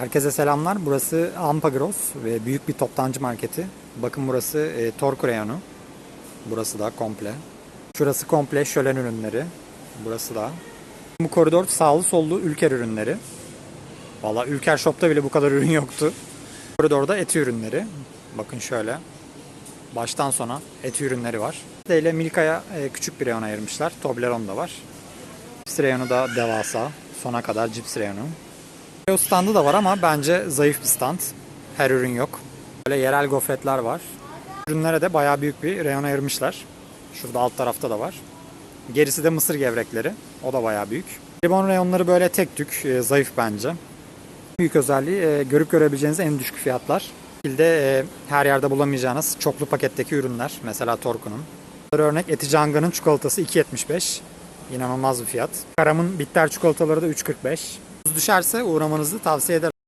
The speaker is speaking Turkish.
Herkese selamlar. Burası Ampagros ve büyük bir toptancı marketi. Bakın burası e, Torku reyonu. Burası da komple. Şurası komple şölen ürünleri. Burası da. Bu koridor sağlı sollu Ülker ürünleri. Valla Ülker Shop'ta bile bu kadar ürün yoktu. Koridorda eti ürünleri. Bakın şöyle. Baştan sona eti ürünleri var. ile Milka'ya e, küçük bir reyon ayırmışlar. Toblerone da var. Cips reyonu da devasa. Sona kadar cips reyonu. O standı da var ama bence zayıf bir stand. Her ürün yok. Böyle yerel gofretler var. Ürünlere de bayağı büyük bir reyon ayırmışlar. Şurada alt tarafta da var. Gerisi de mısır gevrekleri. O da bayağı büyük. Limon reyonları böyle tek tük, e, zayıf bence. Büyük özelliği e, görüp görebileceğiniz en düşük fiyatlar. Şekilde e, her yerde bulamayacağınız çoklu paketteki ürünler. Mesela Torku'nun. Örnek Eticanga'nın çikolatası 2.75. İnanılmaz bir fiyat. Karam'ın bitter çikolataları da 3.45. Düşerse uğramanızı tavsiye ederim.